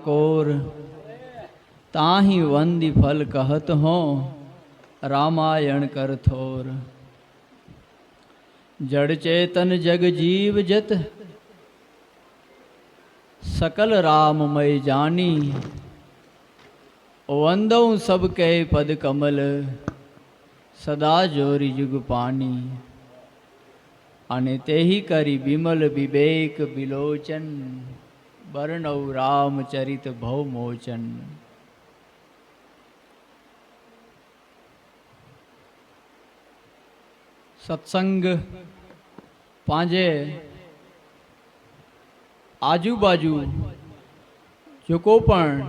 Core ताही वंदी फल कहत हो रामायण कर थोर जड़ चेतन जग जीव जत सकल राममय जानी वंदौ सब कह पद कमल સદા જોરી જુગ પાણી અને તેહી કરી બિમલ વિવેક વિલોચન બરણવ રામચરિત ભવમોચન. સત્સંગ પાંજે આજુબાજુ જોકો પણ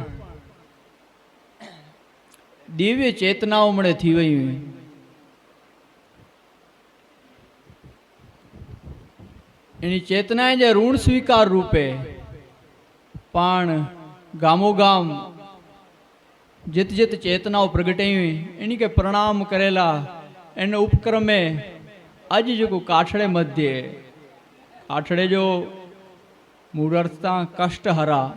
દિવ્ય ચેતનાઓ મળે થઈ વઈ એની ચેતનાએ જે ઋણ સ્વીકાર રૂપે પણ, ગામોગામ, જેત જેત ચેતનાઓ પ્રગટાવી એની કે પ્રણામ કરેલા એને ઉપક્રમે આજે જો કાઠડે મધ્યે. કાઠડે જો મૂળ અર્થતા કષ્ટ હરા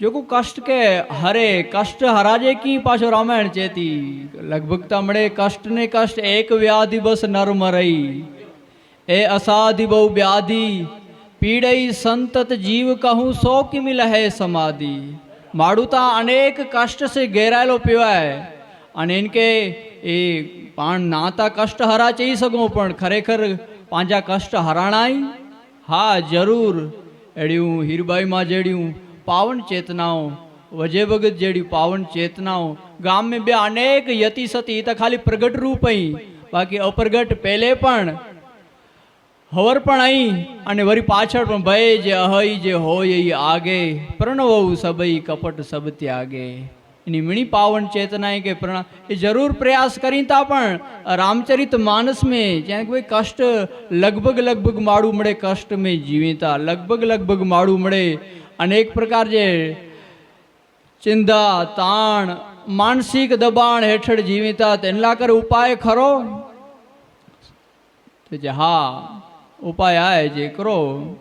જો કોઈ કષ્ટ કે હરે કષ્ટ હરાજે કી પાછો રામાયણ ચેતી? લગભગ તા મળે કષ્ટ ને કષ્ટ એક વ્યાધિ બસ નર્મ રહી. એ અસાધિ બહુ વ્યાધિ પીડઈ સંતત જીવ કહું સો કિમિ લહે સમાધિ માડુતા અનેક કષ્ટ સે ઘેરાયેલો પીવાય અને ઇનકે એ પાણ નાતા કષ્ટ હરા ચઈ સગો પણ ખરેખર પાંજા કષ્ટ હરાણાઈ હા જરૂર એડિયું હીરબાઈમાં જેડિયું પાવન ચેતનાઓ વજે ભગત જેડી પાવન ચેતનાઓ ગામ મેં બે અનેક યતિ સતી તો ખાલી પ્રગટ રૂપ અહીં બાકી અપ્રગટ પહેલે પણ હવર પણ અહીં અને વરી પાછળ પણ ભય જે અહય જે હોય એ આગે. પ્રણવ સબઈ કપટ સબ ત્યાગે. એની મીણી પાવન ચેતના કે પ્રણા એ જરૂર પ્રયાસ કરીતા પણ રામચરિત માનસ મેં જ્યાં કોઈ કષ્ટ લગભગ લગભગ માળું મળે કષ્ટ મેં જીવીતા. લગભગ લગભગ માળું મળે અનેક પ્રકાર જે ચિંતા તાણ, માનસિક દબાણ હેઠળ જીવીતા. તેના કરે ઉપાય ખરો? જે હા ઉપાય આ જે કરો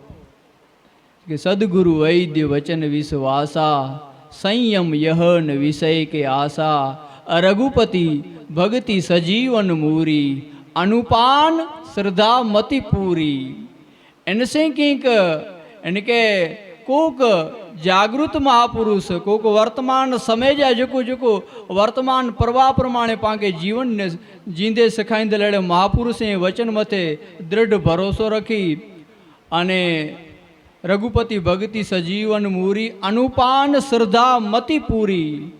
કે સદગુરુ વૈદ્ય વચન વિશ્વાસા, સંયમ યહન વિષય કે આશા, રઘુપતિ ભક્તિ સજીવન મૂરી, અનુપાન શ્રદ્ધા મતિ પૂરી એને કંઈક એને કે કોક જાગૃત મહાપુરુષ, કોક વર્તમાન સમય જાય, જુકુ જુકુ, વર્તમાન પ્રવાહ પ્રમાણે પાંકે જીવનને જીંદે સખાઈંદ લડે મહાપુરુષે વચન મથે દૃઢ ભરોસો રખી અને રઘુપતિ ભગતિ સજીવન મૂરી અનુપાન શ્રદ્ધા મતિ પૂરી.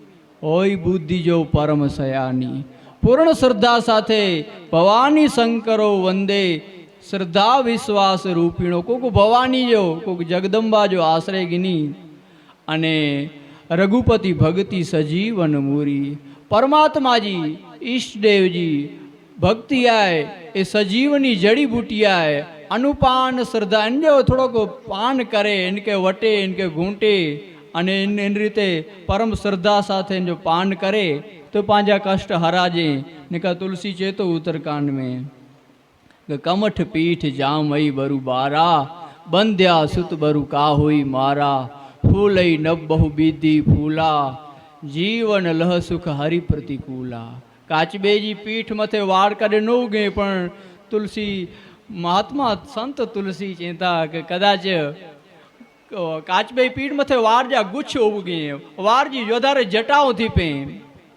હોય બુદ્ધિ જો પરમ સયાની. પૂર્ણ શ્રદ્ધા સાથે ભવાની શંકરો વંદે શ્રદ્ધા વિશ્વાસ રૂપીણો. કોક ભવાની જો, કોક જગદંબા જો આશ્રય ગિની. અને રઘુપતિ ભક્તિ સજીવન મૂરી. પરમાત્માજી, ઈષ્ટદેવજી ભક્તિ આય એ સજીવની જડીબૂટી આય અનુપાન શ્રદ્ધા એને થોડોક પાન કરે, એને કે વટે, એને કે ઘૂંટે, અને એને રીતે પરમ શ્રદ્ધા સાથે જો પાન કરે, તો પાંજા કષ્ટ હરાજે, ને કા તુલસી ચેતો ઉત્તરકાંડ में કમઠ પીઠ જામઈ બરુ બારા, બંધ્યા સુત બરુ કા હોઈ મારા ફૂલઈ નબહુ બહુ બીધી ફૂલા, જીવન લહ સુખ હરિ પ્રતિકૂલા. કાચબેજી પીઠ મથે વાળ કરે ન ઉગે પણ તુલસી, મહાત્મા સંત તુલસી ચિંતા કે કદાચ કાચબે પીઠ મથે વાર જા ગુચ્છ ઉગે વારજી વધારે જટાઓથી પે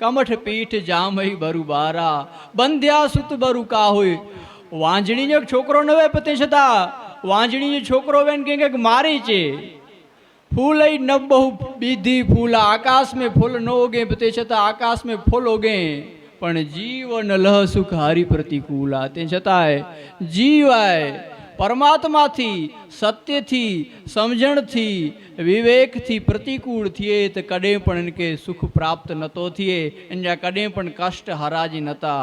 કમઠ પીઠ જામઈ બરુ બારા, બંધ્યા સુત બરુ કા હોય વાંજણીનો છોકરો નવે પતે છતાં, વાંજણીનો છોકરો વેન કે મારી છે. फूल न बहु विधि फूल आकाश में फूल न हो गए छता आकाश में फूल हो गए पर जीवन लह सुख हरि प्रतिकूल आते छता है जीव आए परमात्मा थी, सत्य थी, समझण थी, विवेक थी, प्रतिकूल थिए तो कदें इनके सुख प्राप्त न तो थिए, इनजा कदें कष्ट हरा जी नता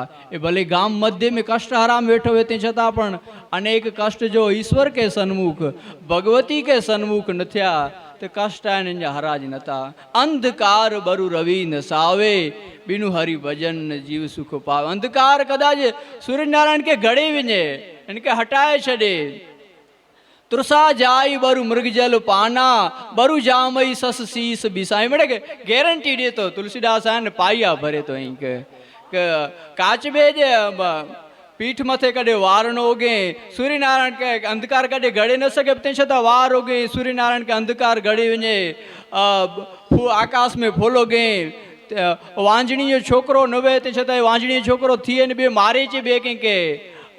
भले गाम मध्य में कष्ट हरा में वेठो वेते छता पर अनेक कष्ट जो ईश्वर के सन्मुख, भगवती के सन्मुख न थिया તે કષ્ટાયન હરાજ નતા. અંધકાર બરુ રવિ ન સાવે. બીનું હરિ ભજન જીવ સુખ પાવે. અંધકાર કદાચ સૂર્યનારાયણ કે ઘડી વિને એને કે હટાય છડે તૃષા જાય બરુ મૃગજલ પાના. બરુ જામઈ સસ શીસ બિસાય. મળે કે ગેરંટી દે તો તુલસીદાસ પાયા ભરે તો અહીં કે કાચબે જે પીઠ મથે કડે વાર ન ઓગે સૂર્યનારાયણ કે અંધકાર કડે ગળે ન શકે તે છતાં વાર ઓગે સૂર્યનારાયણ કે અંધકાર ગળી વञे આકાશ में ફૂલો ગે વાંજણીયો છોકરો નવે તે છતાં વાંજણીયો છોકરો થીએ ને બે મારે છે બે કંઈ કે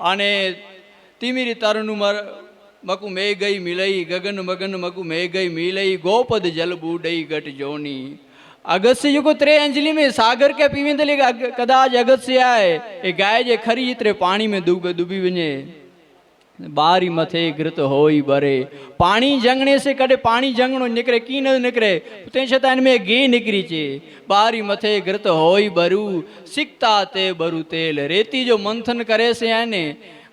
અને તિમિરી તરનું મર મકુ મેં ગઈ મિલઈ ગગન મગન મકુ મેં ગઈ મિલઈ ગોપદ જલ બુડઈ ગટ જોની અગસ્त्य को त्रे अंजलि में सागर के पीवे तो कदाच अगस्त्य आए। ए गाय जे खरी इतरे पाणी में डूब डूबी वञे બારી મથે ઘૃત હોય બરે પાણી જંગણે છે કડે પાણી જંગણું નીકળે કી ન નીકળે તે છતાં મેં ઘી નીકળી છે બારી મથે ઘૃત હોય બરું સિકતા તે બરું તેલ રેતી જો મંથન કરે છે એને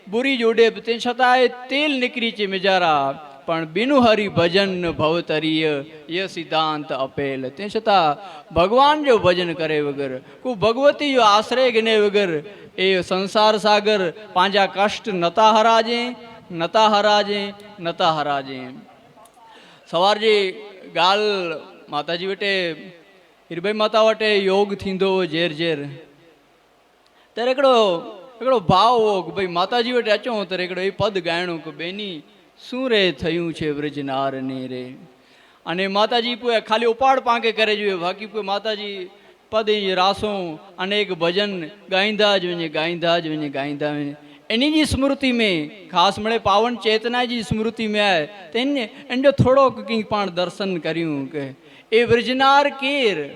બુરી જોડે તે છતાંય તેલ નીકળી છે મિજારા પણ બિનુહરી ભજન ભવતરીય ય સિદ્ધાંત અપેલ. તે છતાં ભગવાન જો ભજન કરે વગર, કુ ભગવતી જો આશ્રય ગને વગર, એ સંસાર સાગર પાંજા કષ્ટ નતા હરાજે નતા હરાજે નતા હરાજે. સવાર જે ગાલ માતાજી વટે, હિરભાઈ માતા વટે યોગ થીંદો ઝેર ઝેર. ત્યારે हिकिड़ो हिकिड़ो भाव हो की भई माता जी वटि अचूं त हिकिड़ो हीउ पद ॻाइणो की बेनी શું રે થયું છે વ્રજનારને રે? અને માતાજી પોએ ખાલી ઉપાડ પાંકે કરે જોઈએ બાકી પોએ માતાજી પદ રાસો અનેક ભજન ગાઈંદા જ વञे ગાઈંદા જ વञे ગાઈંદા વञे એની જી સ્મૃતિ મેં, ખાસ મળે પાવન ચેતના જી સ્મૃતિ મેં આવે તેને એને થોડોક કંઈ પણ દર્શન કર્યું કે, એ વ્રજનાર કેર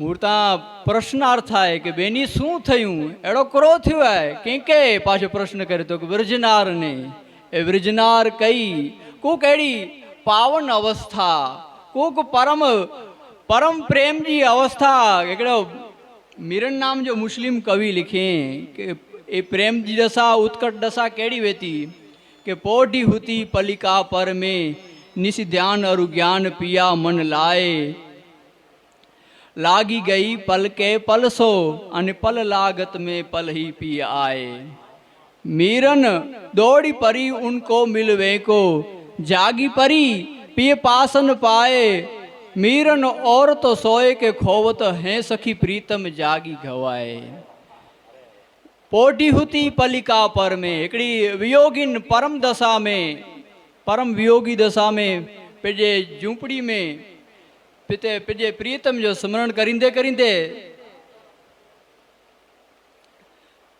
મૂર્તા પ્રશ્નાર્થ થાય કે બેની શું થયું? એડો ક્રો થયો કે કે? પાછો પ્રશ્ન કર્યો તો કે વ્રજનારને એ વ્રજનાર કઈ? કોક એડી પાવન અવસ્થા, કોક પરમ પરમ પ્રેમજી અવસ્થા. એકડો મિરન નામ જો મુસ્લિમ કવિ લીખે કે એ પ્રેમ દશા, ઉત્કટ દશા કેડી વેતી? કે પોઢી હુતી પલિકા પર મેં નિશ ધ્યાન અરુ જ્ઞાન પિયા મન લાય. लागी गई पल के पल सो अने पल लागत में पल ही पी आए। मीरन दौड़ी परी उनको मिलवे को, जागी परी पिए पासन पाए। मीरन और तो सोए के खोवत हैं सखी प्रीतम जागी गवाए पोटी हुती पलिका पर में, हिकिड़ी वियोगिन परम दशा में, परम वियोगी दशा में पंहिंजे झूंपड़ी में પિતે પિજે પ્રિયતમ જો સ્મરણ કરીંદે કરીંદે.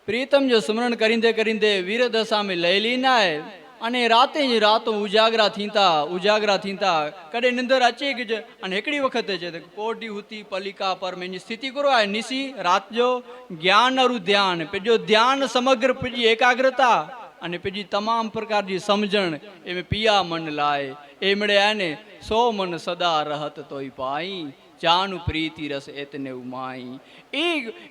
પ્રિયતમ જો સ્મરણ કરીંદે કરીંદે વીર દશા में લયલી નાય અને રાતે જ રાતો ઉજાગરા થીતા ઉજાગરા થીતા. કડે નિંદર અચે જ અને એકડી વખતે છે કોટી હુતી પલિકા પર મેની સ્થિતિ કરો આ નિસી રાત જો જ્ઞાન અરુ ધ્યાન પેજો ધ્યાન સમગ્ર પજી એકાગ્રતા અને બીજી તમામ પ્રકારની સમજણ એમ પિયા મન લાય. એમણે આને સો મન સદા રહત તોય પાઈ. જાનુ પ્રીતિ રસ એતને ઉમાઈ. એ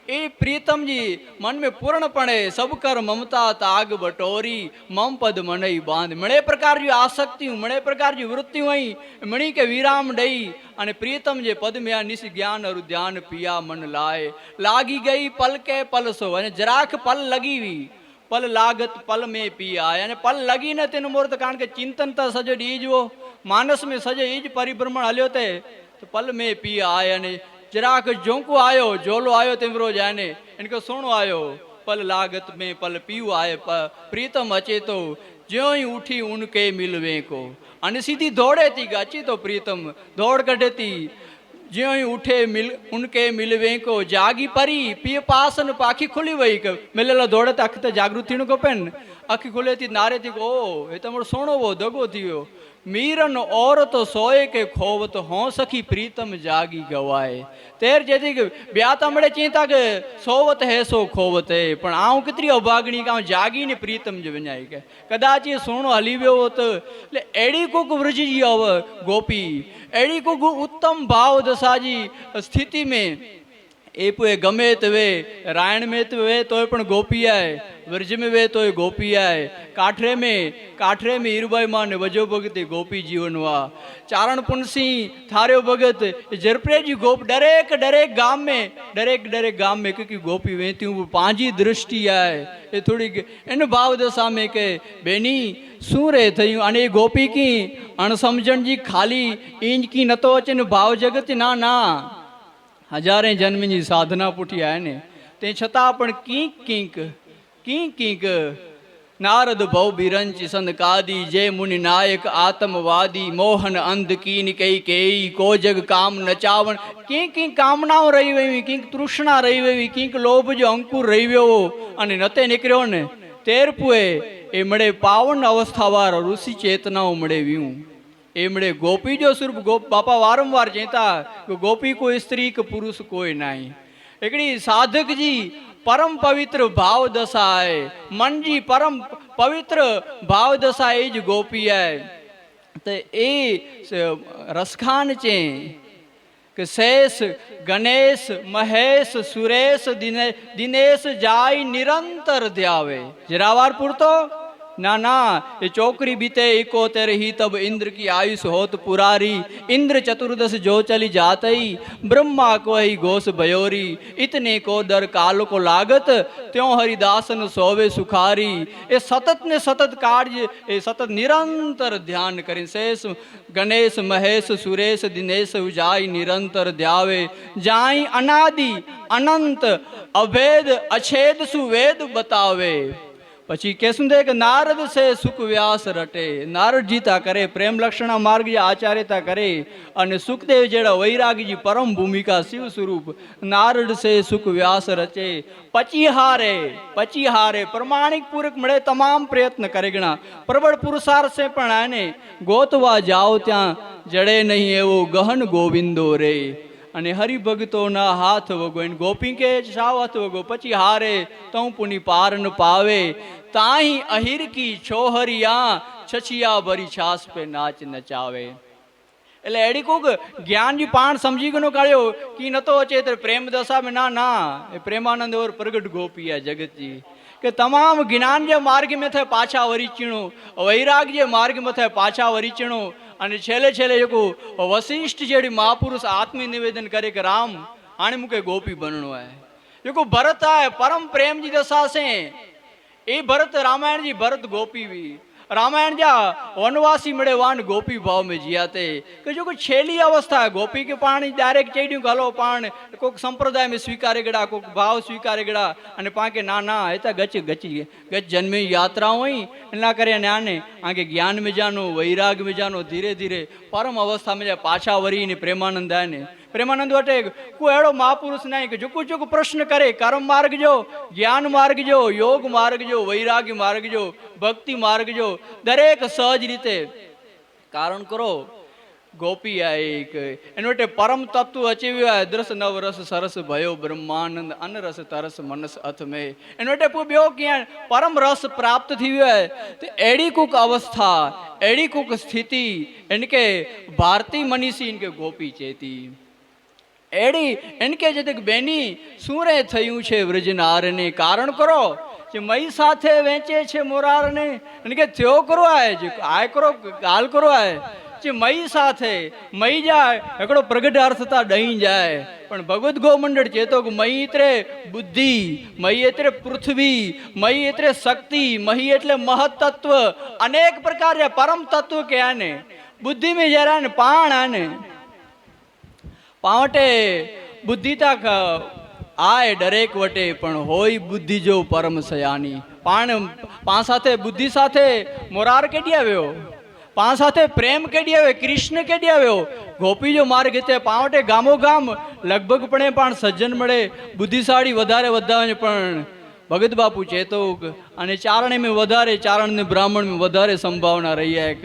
એ પ્રીતમજી મન મેં પૂર્ણપણે સબકર મમતા તાગ બટોરી. મમ પદ મનઈ બાંધ. મણે પ્રકારની આસક્તિ, મણે પ્રકારની વૃત્તિ હોય, મણી કે વિરામ ડઈ. અને પ્રીતમ જે પદમ્યા નિશ જ્ઞાન અરુ ધ્યાન પિયા મન લાય. લાગી ગઈ પલ કે પલસો અને જરાક પલ લગીવી. પલ લાગત પલ મેં પિયા. અને પલ લગીને તેનું મુહૂર્ત કારણ કે ચિંતન તો સજે ડીજવો, માનસ મેં સજે એ જ પરિભ્રમણ હલ્યો તે. તો પલ મેં પિયા અને જરાક ઝોંકો આવ્યો જોલો આવ્યો તેમ રોજ આને. એને કે સોણો આવ્યો પલ લાગત મેં પલ પીવું આય પ્રીતમ અચેતો. જ્યોય ઉઠી ઉનકે મિલવે કો. અને સીધી દોડેતી ગાચી તો પ્રીતમ દોડ કઢેતી. ज्यो ही उठे मिल उनके मिलवे को जागी परी पिय पासन पाखी खुली वही क मिलल दौड़त अख त जागृत थियण खपनि अखि खुले थी नारे थी ओ हे त मुड़ सुहिणो हो दगो थी वियो મીરન ઓર તો સોય કે ખોવત હો સખી પ્રીતમ જાગી ગવાય તેર જેથી બ્યા તમડે ચિંતા કે સોવત હે સો ખોવત હે પણ આઉં કેતરી અભાગણી કે આઉં જાગીને પ્રીતમ જ વિનાય કે કદાચ એ સોણો હલી વ્યો હોત એટલે એડી કોક વ્રજજી આવ ગોપી એડી કોક ઉત્તમ ભાવ દસાજી સ્થિતિ મેં એપુએ ગમે તવે રાયણ મેં વે તોય પણ ગોપિયાય, વ્રજ મે વે તોય ગોપિયાય. કાઠરે મે કાઠરે મે હીરુભાઈ માન વજો ભગતે ગોપી જીવનવા ચારણ પુનસિંહ થાર્યો ભગત જરપ્રેજી ગોપ, દરેક દરેક ગામ મે, દરેક દરેક ગામ મે ક્યોંકિ ગોપી વેતી હું પાંજી દ્રષ્ટિ આય. એ થોડી એનો ભાવ દશા મે કે, બેની, શું રે થયું? અને એ ગોપી કી? અણસમજણ જી ખાલી ઇંજ કી નતો અચન ભાવ જગત ના ના. હજારે જન્મની સાધના પૂઠી ને. તે છતાં પણ કીંક કીંક કીંક કીંક, નારદ ભવ બિરંચ સંદ કાદી જય મુનિ નાયક, આત્મવાદી, મોહન અંધ, કીન કઈ કેઈ કો જગ કામ નચાવણ કીંક કીંક કામનાઓ રહી વેવી કીંક તૃષ્ણા રહી વેવી કીંક લોભ જો અંકુર રહી વ્યો. અને નતે નીકળ્યો ને, તેરપુએ એ મળે પાવન અવસ્થાવાર ઋષિ ચેતનાઓ મળે વ્યું એમણે ગોપી જો સ્વરૂપ ગોપ બાપા વારંવાર ચેતા કે ગોપી કોઈ સ્ત્રી કે પુરુષ કોઈ નહીં. એકડી સાધકજી પરમ પવિત્ર ભાવ દશાએ મનજી પરમ પવિત્ર ભાવ દશા એ જ ગોપી તો એ રસખાન છે કે શેષ, ગણેશ, મહેશ, સુરેશ, દિને, દિનેશ જાય નિરંતર ધ્યાવે. જરાવાર પૂરતો ना ना, ये चौकरी बीते इकोतेर ही तब इंद्र की आयुष होत पुरारी। इंद्र चतुर्दश जो चली जात ही ब्रह्मा को ही घोष भयोरी इतने को दर काल को लागत, त्यों हरिदासन सोवे सुखारी। ये सतत ने सतत कार्य, ये सतत निरंतर ध्यान करें शेष। गणेश, महेश, सुरेश, दिनेश, उजाई निरंतर ध्यावे। जाई अनादि, अनंत, अभेद, अछेद, सुवेद बतावे। પછી કેસું દે કે નારદ સે સુખ વ્યાસ રટે. નારદજીતા કરે, પ્રેમ લક્ષણા માર્ગ જે આચાર્યતા કરે અને સુખદેવ જેડા વૈરાગજી પરમ ભૂમિકા શિવ સ્વરૂપ, નારદ સે સુખ વ્યાસ રચે. પછી હારે પછી હારે પ્રમાણિક પૂરક મળે તમામ પ્રયત્ન કરે ગણા. પ્રબળ પુરુષાર્થ સે પણ આને ગોતવા જાઓ ત્યાં, જડે નહીં એવો ગહન ગોવિંદો રે. અને હરિભગતોના હાથ વગો એને ગોપી કે સાવ હાથ વગો પછી હારે તઉ પુની પારન પાવે. તાહી અહિર કી છોહરિયા છછિયા ભરી છાસ પે નાચ નચાવે. એટલે એડી કોક જ્ઞાનજી પાણ સમજી ગયો કાઢ્યો કે નતો અચેત પ્રેમ દશા મેં ના ના. એ પ્રેમાનંદ ઓર પ્રગટ ગોપીયા જગતજી. કે તમામ જ્ઞાન જે માર્ગ મેં થાય પાછા વરી ચીણું વૈરાગ જે માર્ગ મેં થાય પાછા વરી ચીણું અને છેલ્લે છેલ્લે એક વશિષ્ઠ જેડી મહાપુરુષ આત્મી નિવેદન કરે કે, રામ આણે મુકે ગોપી બનણો હે. એક ભરત આય, પરમ પ્રેમ જી દશા છે. એ ભરત રામાયણ જી ભરત ગોપી વી. રામાયણ જ્યાં વનવાસી મળે વાન ગોપી ભાવ મેં જીયાતે કે જો કોઈ છેલ્લી અવસ્થા, ગોપી કે પાણી ડાયરેક્ટ ચડ્યું ગાલો પાણ, કોઈક સંપ્રદાય મેં સ્વીકારે ગડા કોઈક ભાવ સ્વીકારે ગડા અને પાંકે ના ના, એ તો ગચ, ગચી, ગચ જન્મે યાત્રા હોય ના કરે અને આને આંકે જ્ઞાન મેજાનો વૈરાગ મેજાનો ધીરે ધીરે પરમ અવસ્થા મેં પાછા વરીને પ્રેમાનંદ આને પ્રેમાનંદ વટે કોઈ એડો મહાપુરુષ નહીં કે જુકુ ચૂક પ્રશ્ન કરે, કર્મ માર્ગ જો જ્ઞાન માર્ગ જો યોગ માર્ગ જો વૈરાગ્ય માર્ગ જો ભક્તિ માર્ગ જો દરેક સહજ રીતે. કારણ કરો ગોપી આ એક એનો એટલે પરમ તત્વ અચેવ્યો, દ્રસ નવ રસ સરસ ભયો, બ્રહ્માનંદ અનરસ તરસ મનસ અથમે એનો એટલે પૂ બ્યો ક્યાં? પરમ રસ પ્રાપ્ત થયો હોય તો એડી કુક અવસ્થા, એડી કુક સ્થિતિ. એનકે ભારતી મનીષી. કે, ગોપી ચેતી. એડી એનકે જે તક બેની, શું રે થયું છે વ્રજનારને કારણ કરો? જે મઈ સાથે વેચે છે મોરારને એને કે થયો કરો આય, જે આય કરો ગાલ કરો આય. જે મઈ સાથે મઈ જાય, એકડો પ્રગટ અર્થતા ડહી જાય. પણ ભગવત ગોમંડળ ચેતો મઈ એટલે બુદ્ધિ મઈ એટલે પૃથ્વી મઈ એટલે શક્તિ, મહી એટલે મહત્તત્વ. અનેક પ્રકાર પરમ તત્વ કે આને. બુદ્ધિ में જરા પાણ આને. પાવટે બુદ્ધિ તક આય દરેક વટે પણ હોય બુદ્ધિ જો પરમ સયાની. પાણ પા સાથે બુદ્ધિ સાથે મોરાર કેડી આવ્યો? પા સાથે પ્રેમ કેડી આવ્યો? કૃષ્ણ કેડી આવ્યો? ગોપી જો માર્ગ તે પાવટે ગામો ગામ લગભગ પણ પણ સજ્જન મળે, બુદ્ધિશાળી વધારે વધારે પણ. ભગત બાપુ ચેતોક, અને ચારણે મેં વધારે ચારણ ને બ્રાહ્મણ વધારે સંભાવના રહી એક.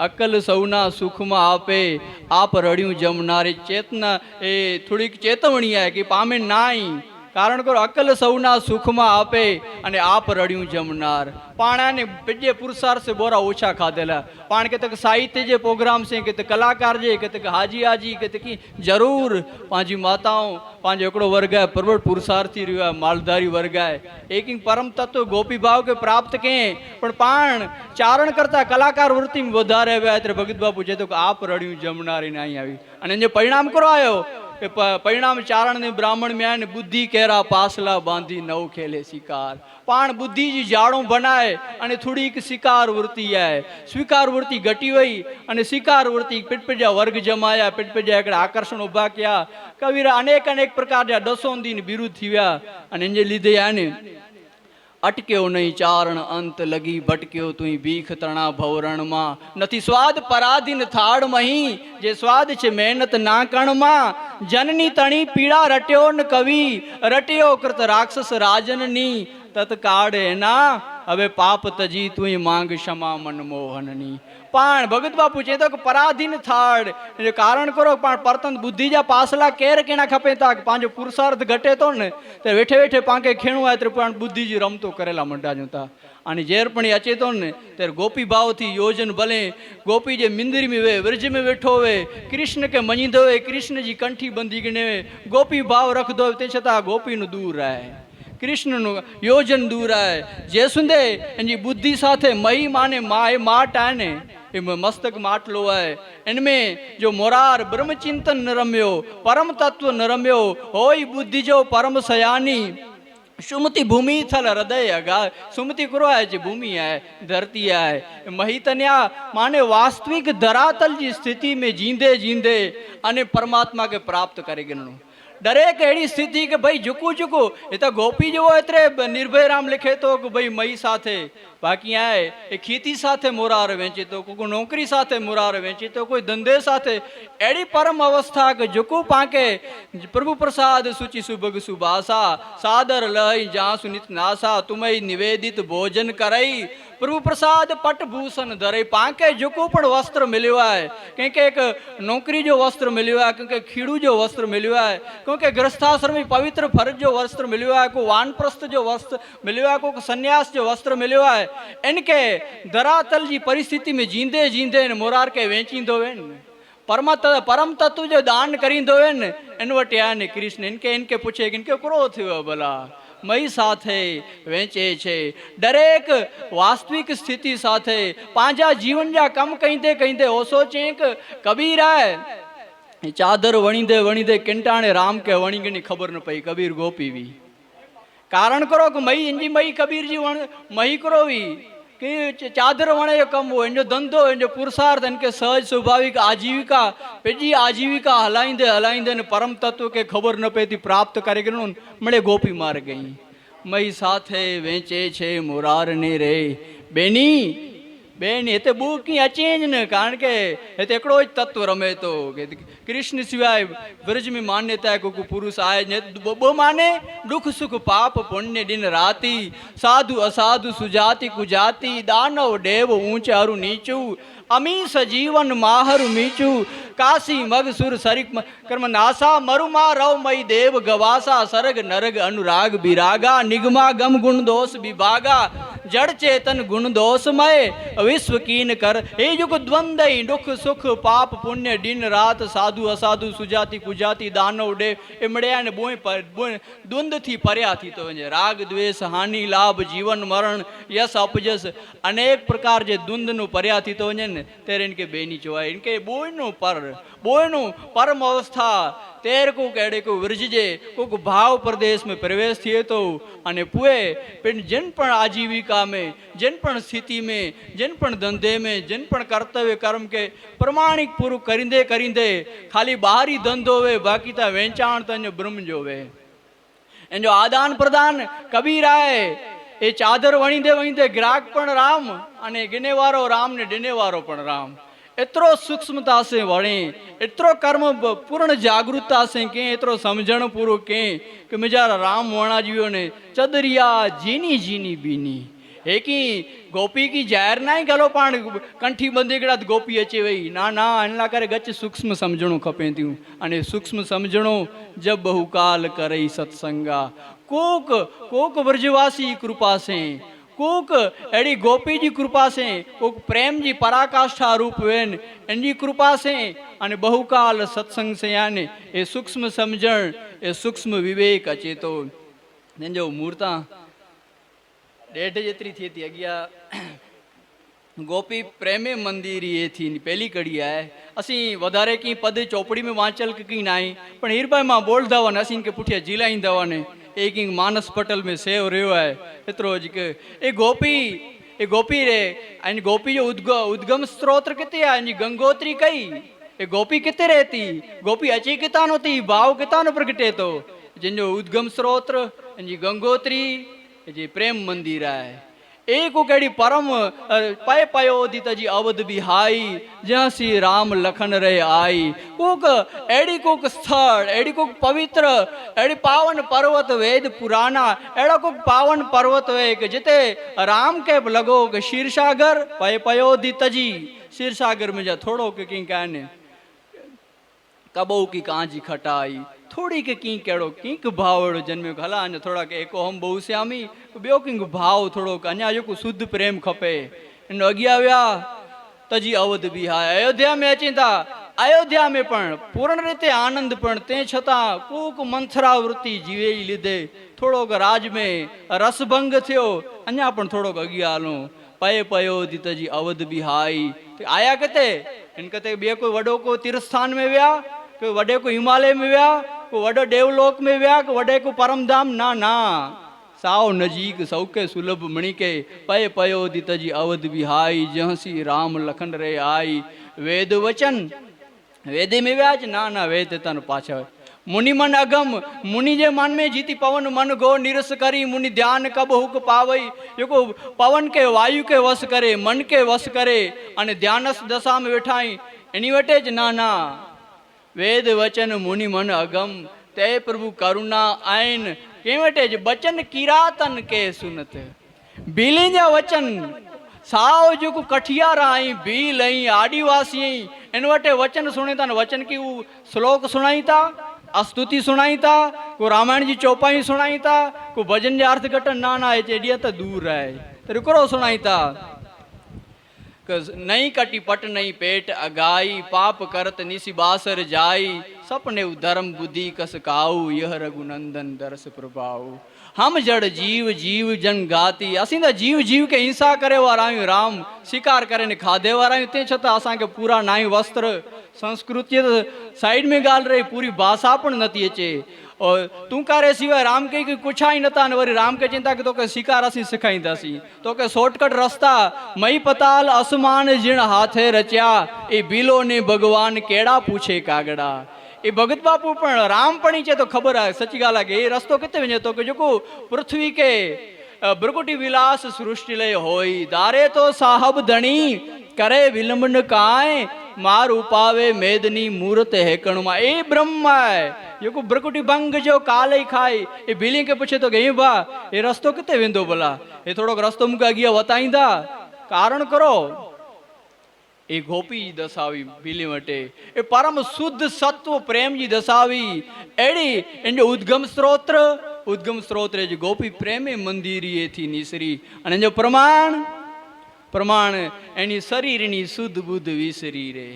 અકલ સૌના સુખમાં આપે. આપ રડ્યું જમનારી ચેતના. એ થોડીક ચેતવણી આ કે પામે નાઈ. કારણ કે અકલ સૌના સુખમાં આપે અને આપ રડ્યું જમનાર. પાણાને જે પુરુષાર્થ છે બોરા ઓછા ખાધેલા. પણ કે તક સાહિત્ય જે પ્રોગ્રામ છે, કે કલાકાર જે, કે તક હાજી હાજી કે તકી જરૂર. પાંજી માતાઓ, પાંજો એકડો વર્ગ आहे પ્રબળ પુરુષાર્થી રહ્યો आहे માલધારી વર્ગ आहे એક પરમ તત્વ ગોપી ભાવ કે પ્રાપ્ત કે પણ પાણ ચારણ કરતા કલાકાર વૃત્તિ વધારે આવ્યા ત્યારે ભગત બાપુ જે તો આપ રડ્યું જમનારીને અહીં આવી. અને જે પરિણામ કરો આવ્યો પ- પરિણામ ચારણ ને બ્રાહ્મણ મ્યાન બુદ્ધિ કેરા પાસલા બાંધી નવ ખેલે શિકાર. પણ બુદ્ધિ જ જાડું બનાય અને થોડીક શિકાર વૃત્તિ આય. સ્વીકાર વૃત્તિ ઘટી હોય અને શિકાર વૃત્તિ પીટપીજા વર્ગ જમાયા પીટપીજા એકડે આકર્ષણ ઊભા ક્યા. કવિરા અનેક અનેક પ્રકારના દસોંદીન વિરુદ્ધ થયા અને એને લીધે આને અટક્યો નહીં ચારણ અંત લગી ભટક્યો તું બીખ તણા ભવરણમાં. નથી સ્વાદ પરાધીન થાળ મહી, જે સ્વાદ છે મહેનત ના કણમાં. જનની તણી પીડા રટ્યો ન કવિ, રટ્યો કૃત રાક્ષસ રાજનની. તત્કાળ એના હવે પાપ તજી તું માંગ ક્ષમા મનમોહનની પણ ભગત બાપુ છે તો પરાધીન થાળ. કારણ કરો પણ પરતન બુદ્ધિ જા પાસલા કેર કેના ખપે તા પાંજો પુરુષાર્થ ઘટે તો ને, તે વેઠે વેઠે પાંકે ખેણું આય પણ બુદ્ધિજી રમતો કરેલા મંડા જોતા. અને ઝેર પણ અચેતો ને ત્યારે ગોપી ભાવથી યોજન ભલે, ગોપી જે મિંદરી વે વ્રજ મે વેઠો વે, કૃષ્ણ કે મજીંદો હોય, કૃષ્ણજી કંઠી બંધી ગણે ગોપી ભાવ રખદો તે છતાં ગોપીનું દૂર રહે. કૃષ્ણનું યોજન દૂરાય. જેસુંદે એની બુદ્ધિ સાથે મહી માને માય માટ આને એ મસ્તક માટલો હોય એનમે જો મોરાર બ્રહ્મચિંતન ન રમ્યો, પરમ તત્વ ન રમ્યો, હોય બુદ્ધિ જો પરમ સયાની. સુમતિ ભૂમિ થલ હૃદય અગા સુમતિ કરોય જે ભૂમિ આય, ધરતી આય. મહિતન્યા માને વાસ્તવિક ધરાતલ જી સ્થિતિ મેં જીંદે જીંદે અને પરમાત્મા કે પ્રાપ્ત કરી ગણનું દરેક એડી સ્થિતિ કે ભાઈ ઝૂકું ઝૂકું, એ તો ગોપી જેવો અત્રે નિર્ભય રામ લખે તો કે ભાઈ મહી સાથે. બાકી આ એ ખેતી સાથે મોરાર વેચીતો કોઈ નોકરી સાથે મોરાર વેચીતો કોઈ ધંધે સાથે એડી પરમ અવસ્થા કે જુકુ પાંકે પ્રભુ પ્રસાદ સુચિ સુભગ સુભાસા, સાદર લહી જાસુ નિત નાસા, તુમય નિવેદિત ભોજન કરઈ. પ્રભુ પ્રસાદ પટભૂષણ ધરઈ, પાંકે જુકુ પણ વસ્ત્ર મિલ્યું હોય કંઈક એક નોકરી જો વસ્ત્ર મિલ્યું હોય કંઈક ખીડું જો વસ્ત્ર મિલ્યું હોય કંઈક ગ્રસ્થાશ્રમી પવિત્ર ફરજ જો વસ્ત્ર મિલ્યું હોય કોઈ વાનપ્રસ્થ જો વસ્ત્ર મિલ્યું હોય કોઈ સંન્યાસ જો વસ્ત્ર મિલ્યું હોય इनके धरातल जी परिस्थिति में जींदे जींदे ने मोरार के वेचींदो वे ने परम त- परम तत्व जो दान करींदो वे ने इन वटि आया ने कृष्ण इनके इनके पूछे कि इनके करो थियो भला મય સાથે વેચે છે દરેક વાસ્તવિક સ્થિતિ સાથે પાંજા જીવન જા કમ કહીંદે કહીંદે ઓસો ચેક કબીર આય એ ચાદર વણીદે વણીદે કિંટાણે રામ કે વણીગની ખબર ન પઈ કબીર ગોપીવી કારણ કરો કે મહી ઇંજી મહી કબીરજી વણ, મહી કરોવી. કે ચાદર વણે કમવો એનો ધંધો એનો પુરુષાર્થ એને કે સહજ, સ્વાભાવિક, આજીવિકા પેજી આજીવિકા, હલાઈંદે હલાઈંદે ને પરમ તત્વ કે ખબર ન પેતી પ્રાપ્ત કરી ગયું મળે ગોપી માર ગઈ મઈ સાથે વેચે છે, મોરારને રે. બેની બેન એ તો બહુ કી ચેન્જ ને? કારણ કે એ તો એકડો જ તત્વ રમે તો કે કૃષ્ણ સિવાય વ્રજ में માન્યતા કોઈ પુરુષ આય ને બ- બ માને દુઃખ સુખ પાપ પુણ્ય દિન રાતી સાધુ અસાધુ સુજાતિ કુજાતિ દાનવ દેવ ઊંચ અરુ નીચું અમી સજીવન માહરુ મીચું કાશી મગ સુર સરિક કર્મ નાસા મરુમા રવ મય દેવ ગવાસા સરગ નરગ અનુરાગ બિરાગા નિગમા ગમ ગુણ દોષ વિભાગા જડ ચેતન ગુણ દોષમય વિશ્વ કીન કર. એ યુગ દ્વંદય, દુઃખ સુખ, પાપ પુણ્ય, દિન રાત સાધુ અસાધુ, સુજાતિ કુજાતિ, દાનવ ડે. એ મળ્યા ને બોય પર દ્વંદથી પર્યા થી તો. રાગ, દ્વેષ, હાનિ, લાભ, જીવન, મરણ, યશ અપજસ અનેક પ્રકાર જે દ્વંદનું પર્યા થી તો ને ત્યારે એને કે બેની જોવાય. એને કે બોયનું પર બોયનું પરમ અવસ્થા. તેરકુ કેડેકુ વિરજજે, કોક ભાવ પ્રદેશ મેં પ્રવેશ થયે તો. અને પુએ પણ જન પણ આજીવિકા મેં જન પણ સ્થિતિ મેં જન પણ ધંધે મેં જન પણ કર્તવ્ય કર્મ કે પ્રમાણિક પૂરું કરીંદે કરીંદે, ખાલી બહારી ધંધો હોવે બાકી તા વેચાણ તને બ્રહ્મ જોવે. એનો આદાન પ્રદાન કબીરાએ એ ચાદર વણીદે વણીદે ગ્રાહક પણ રામ, અને ગિનેવારો રામ ને ડિનેવારો પણ રામ. એતરો સૂક્ષ્મતા સે વણે એતરો કર્મ પૂર્ણ જાગૃતતા સે કે એતરો સમજણ પૂરું કે કે મેજા રામ વણાજીઓ ને ચદરિયા જીની જીની બીની. એકી ગોપી કી જાહેર નાય ગલો પાણ કંઠી બંધી ગળા ગોપી અચે વઈ. ના ના એના કરે ગચ સૂક્ષ્મ સમજણું ખપે ત્યું. અને સૂક્ષ્મ સમજણું જબ બહુકાલ કરઈ સત્સંગા. કોક કોક વ્રજવાસી કૃપા સે કોક, એડી ગોપીજી કૃપા છે, કોક પ્રેમજી પરાકાષ્ઠા રૂપ વેન, એની કૃપા છે, અને બહુકાલ સત્સંગ છે આને, એ સૂક્ષ્મ સમજણ, એ સૂક્ષ્મ વિવેક અચેતો જો મૂર્તા ડેઢ જેટલી થઈ હતી અગિયાર ગોપી પ્રેમે મંદિરી એ થી પહેલી કડી આય. અસી વધારે કી પદ ચોપડી મેં વાંચલ કે કી નાઈ પણ હીરબાઈ માં બોલ દાવાને અસીન કે પુઠિયા જીલાઈ દાવાને કિંગ માનસ પટલ में સેવ રહ્યો आहे એતરો જ કે એ ગોપી એ ગોપી રે. એની ગોપી જો उद्गम ઉદ્ગમ किथे आहे આ એની ગંગોત્રી કઈ? એ ગોપી रहे રહેતી? ગોપી અચી કિતા નહોતી ભાવ કિતા નો પ્રગટે તો? જેનો ઉદ્ગમ સ્ત્રોત્ર એની ગંગોત્રી, એ જે પ્રેમ મંદિર આય એક ઉકેડી પરમ પાય પાયોધી તજી અવધ બિહાઈ જ્યાં શ્રી રામ લખન રે આઈ કોક એડી કોક સ્થળ એડી કોક પવિત્ર એડી પાવન પર્વત વેદ પુરાના એડા કોક પાવન પર્વત વેગ જીતે રામ કેપ લગો કે શીર્ષાગર પાય પાયોધી તજી શીર્ષાગર મેં જા થોડોક કિંકાને કબો કી કાંજી ખટાઈ થોડીક કીંક એડો, કીંક ભાવડો જન્મ્યો હલા, અને થોડાક એકો હમ બહુ શ્યામી બ્યો કીંક ભાવ થોડોક, અને આ જોકું શુદ્ધ પ્રેમ ખપે. અને અગિયાવ્યા તજી અવધ બિહાર અયોધ્યા મેં ચિંતા, અયોધ્યા મેં પણ પૂર્ણ રીતે આનંદ પણ તે છતાં કોક મંથરાવૃત્તિ જીવેલી લીધે થોડોક રાજ મેં રસભંગ થયો અહીંયા પણ થોડોક અગિયારો પય પયો દીતજી અવધ બિહાઈ આયા કતે? એને કતે બે કોઈ વડો કો તીર્થસ્થાન મેં વ્યા, કોઈ વડે કોઈ હિમાલય મેં વ્યા વડો દેવલોક મેં વ્યાક વડે કુ પરમધામ ના ના. સાવ નજીક, સૌકે સુલભ મણિકે પય, પયો દિતજી અવધ વિહાઈ જહસી રામ લખન રે આઈ વેદ વચન, વેદે મેં વ્યાજ, ના ના, વેદ તન પાછળ. મુનિ મન અગમ, મુનિ જે મન में જીતી, પવન મન ગો નિરસ કરી, મુનિ ધ્યાન કબ હુક પાવઈ. જેકો પવન કે વાયુ કે વશ કરે, મન કે વશ કરે, અને ધ્યાનસ દશામાં બેઠાઈ એની વટે જ, ના ના. વેદ વચન મુનિ મન અગમ, તે પ્રભુ કરુણા આઈન કે વટે જ બચન કિરાતન કે સુનત. બીલીજા વચન, સાવ જો કો કઠિયા રાઈ બી લઈ આદિવાસી એન વટે વચન સુણીતા ને વચન કેવું, શ્લોક સુણાઈતા, અસ્તુતિ સુણાઈતા, કો રામાયણ જી ચોપાઈ સુણાઈતા, કો ભજન જે અર્થ ઘટન ના ના એ ચેડિયા તો દૂર રહે. તો કરો સુણાઈતા. કે નહીં કટી પટ નહીં પેટ અગાઈ પાપ કરત નિસી બાસર જાય સપને ધર્મ બુદ્ધિ કસ કાઉ યહ રઘુનંદન દર્શ પ્રભાવ हम जड़ जीव जीव जन गाती असीं त जीव जीव खे हिंसा करे वारा आहियूं राम शिकार करे ने खाधे वारा आहियूं तंहिं छતાં असांखे पूरा न आहियूं वस्त्र संस्कृतीअ साइड में ॻाल्हि रही पूरी भाषा पण नथी अचे તુંકારે સિવાય રામ કઈ કઈ કુછાઈ નતા ને વરી રામ કે ચિંતા કે તો કે શિકારાસી શીખાઈદાસી તો કે શોર્ટકટ રસ્તા મય પતાલ અસમાન જીણ હાથે રચ્યા એ ભીલો ને ભગવાન કેડા પૂછે કાગડા એ ભગત બાપુ પણ રામ પણ છે તો ખબર આવે સચી ગાલા કે એ રસ્તો કેતે વञे તો કે જોકો પૃથ્વી કે બ્રકુટી વિલાસ સૃષ્ટિ લય હોય દારે તો સાહબ ધણી કરે વિલંબ ન મારું પાવે મેદની મૂર્ત હેકણમાં એ બ્રહ્માય યોગુ બ્રકુટી ભંગ જો કાલે ખાય. એ બિલિંગ કે પૂછે તો કે બા એ રસ્તો કિતે વેંદો ભલા? એ થોડોક રસ્તો મૂકા ગયા વતાઈંદા કારણ કરો, એ ગોપી દસાવી બિલી વટે એ પરમ શુદ્ધ સત્વ પ્રેમજી દસાવી એડી એનો ઉદ્ગમ સ્ત્રોત્ર, ઉદ્ગમ સ્ત્રોત્રે જે ગોપી પ્રેમે મંદિરીએથી નિસરી. અને જો પ્રમાણ પ્રમાણ એની શરીરની શુદ્ધ બુદ્ધ વિસરી રે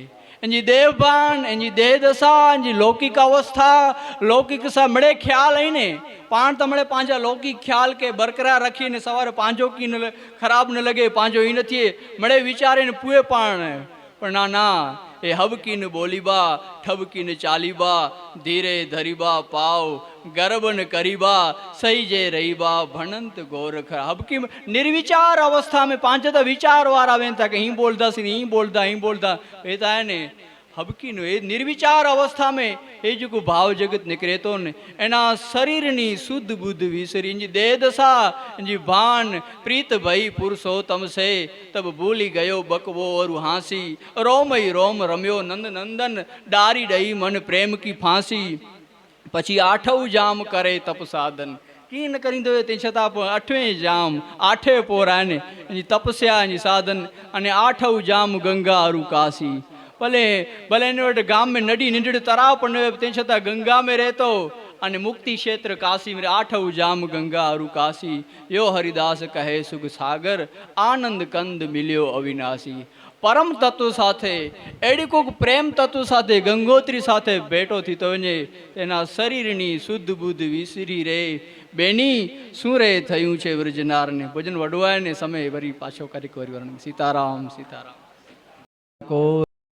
એની દેવભાન એની દેહ દશા એની લૌકિક અવસ્થા, લૌકિક સા મળે ખ્યાલ આઈને? પાણ તમને પાંજા લૌકિક ખ્યાલ કે બરકરાર રાખીને સવારે પાંજો કી ખરાબ ન લગે, પાંજો એ નથી મળે વિચારીને પૂએ પાણ પણાના એ હબકીન બોલીબા ઠબકીન ચાલીબા ધીરે ધરીબા પાવ ગરબન કરીબા સહી જે રહીબા ભણંત ગોરખ હબકી નિર્વિચાર અવસ્થા મેં પાંચ તો વિચાર વાર આવે કે અહીં બોલતા અહીં બોલતા અહીં બોલતા એ થાય ને હબકીનું એ નિર્વિચાર અવસ્થામાં એ જો કોઈ ભાવ જગત નીકળેતો ને, એના શરીરની શુદ્ધ બુદ્ધ વિસરી દેહ દશા એની ભાન, પ્રીત ભઈ પુરુષોત્તમ સે તબ ભૂલી ગયો બકવો ઓર હાંસી, રોમય રોમ રમ્યો નંદ નંદન, ડારી ડઈ મન પ્રેમ કી ફાંસી, પછી આઠવ જામ કરે તપ સાધન. કીન કરી દો તે છતાં પણ અઠવે જામ, આઠે પોરાને તપસ્યા સાધન, અને આઠવ જામ ગંગા અરુ કાશી. ભલે ભલે એને વટે ગામ में નડી નીંડળ તરાવ પણ તે છતાં ગંગા में રહેતો અને મુક્તિ ક્ષેત્ર કાશી મેરે આઠવ જામ ગંગા અરુ કાશી. યો હરિદાસ કહે, સુખ સાગર, આનંદ કંદ મિલ્યો અવિનાશી. પરમ તત્વ સાથે, એડી કોક પ્રેમ તત્વ સાથે, ગંગોત્રી સાથે ભેટો થતો ને તેના શરીરની શુદ્ધ બુદ્ધ વિસરી રે. બેની, શું રે થયું છે વ્રજનારને? ભજન વડવાય ને સમય વરી પાછો કરી વર્ણન. સીતારામ સીતારામ.